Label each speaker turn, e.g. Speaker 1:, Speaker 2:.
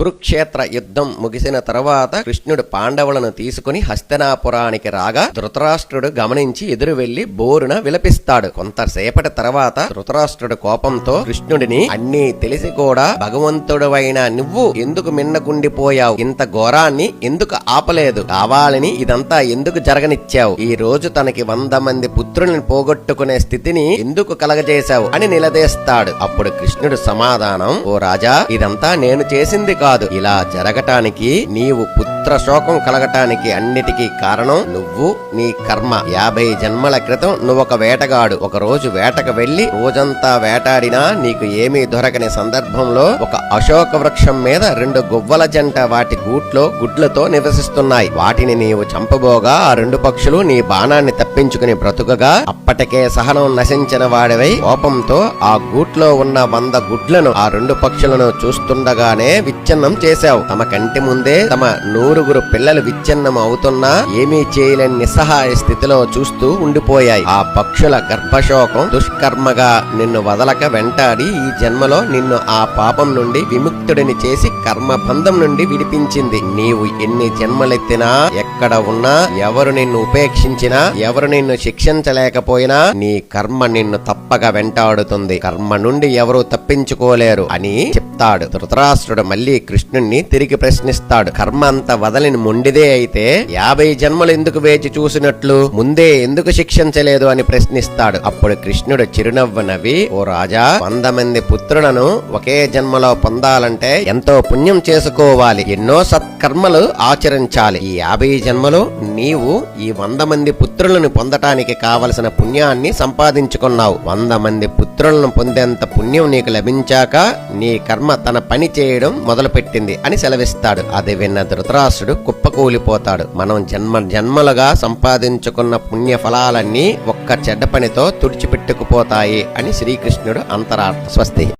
Speaker 1: కురుక్షేత్ర యుద్ధం ముగిసిన తర్వాత కృష్ణుడు పాండవులను తీసుకుని హస్తనాపురానికి రాగా ధృతరాష్ట్రుడు గమనించి ఎదురు వెళ్ళి బోరున విలపిస్తాడు. కొంతసేపటి తర్వాత ధృతరాష్ట్రుడు కోపంతో కృష్ణుడిని అన్నీ తెలిసి కూడా భగవంతుడువైన నువ్వు ఎందుకు మిన్నకుండిపోయావు? ఇంత ఘోరాన్ని ఎందుకు ఆపలేదు? కావాలని ఇదంతా ఎందుకు జరగనిచ్చావు? ఈ రోజు తనకి వంద మంది పుత్రుల్ని పోగొట్టుకునే స్థితిని ఎందుకు కలగజేశావు? అని నిలదీస్తాడు. అప్పుడు కృష్ణుడు సమాధానం ఓ రాజా ఇదంతా నేను చేసింది కాదు ఇలా జరగటానికి నీవు పుత్ర శోకం కలగటానికి అన్నిటికీ కారణం నువ్వు నీ కర్మ. యాభై జన్మల క్రితం నువ్వొక వేటగాడు. ఒక రోజు వేటకు వెళ్ళి రోజంతా వేటాడినా నీకు ఏమీ దొరకని సందర్భంలో ఒక అశోక వృక్షం మీద రెండు గువ్వల జంట వాటి గూట్లో గుడ్లతో నివసిస్తున్నాయి. వాటిని నీవు చంపబోగా ఆ రెండు పక్షులు నీ బాణాన్ని తప్పించుకుని బ్రతుకగా అప్పటికే సహనం నశించిన వాడివై కోపంతో ఆ గూట్లో ఉన్న వంద గుడ్లను ఆ రెండు పక్షులను చూస్తుండగానే విచ్ఛిన్నం చేశావు. తమ కంటి ముందే తమ నూరుగురు పిల్లలు విచ్ఛిన్నం అవుతున్నా ఏమీ చేయలేని నిస్సహాయ స్థితిలో చూస్తూ ఉండిపోయాయి. ఆ పక్షుల గర్భశోకం దుష్కర్మగా నిన్ను వదలక వెంటాడి ఈ జన్మలో నిన్ను ఆ పాపం నుండి విముక్తుడిని చేసి కర్మ బంధం నుండి విడిపించింది. నీవు ఎన్ని జన్మలెత్తినా ఎక్కడ ఉన్నా ఎవరు నిన్ను ఉపేక్షించినా ఎవరు నిన్ను పోయినా నీ కర్మ నిన్ను తప్పక వెంటాడుతుంది. కర్మ నుండి ఎవరూ తప్పించుకోలేరు అని చెప్తాడు. ధృతరాష్ట్రుడు మళ్ళీ కృష్ణుణ్ణి తిరిగి ప్రశ్నిస్తాడు. కర్మ అంత వదలిని మొండిదే అయితే యాభై జన్మలు ఎందుకు వేచి చూసినట్లు? ముందే ఎందుకు శిక్షించలేదు అని ప్రశ్నిస్తాడు. అప్పుడు కృష్ణుడు చిరునవ్వు నవ్వి ఓ రాజా వంద మంది పుత్రులను ఒకే జన్మలో పొందాలంటే ఎంతో పుణ్యం చేసుకోవాలి. ఎన్నో సత్కర్మలు ఆచరించాలి. ఈ యాభై జన్మలు నీవు ఈ వంద మంది పుత్రులను పొందటానికి కావలసిన పుణ్యాన్ని సంపాదించుకున్నావు. వంద మంది పుత్రులను పొందేంత పుణ్యం నీకు లభించాక నీ కర్మ తన పని చేయడం మొదలుపెట్టింది అని సెలవిస్తాడు. అది విన్న ధృతరాష్ట్రుడు కుప్పకూలిపోతాడు. మనం జన్మ జన్మలుగా సంపాదించుకున్న పుణ్య ఫలాలన్నీ ఒక్క చెడ్డ పనితో తుడిచిపెట్టుకుపోతాయి అని శ్రీకృష్ణుడు అంతరార్థ స్వస్తి.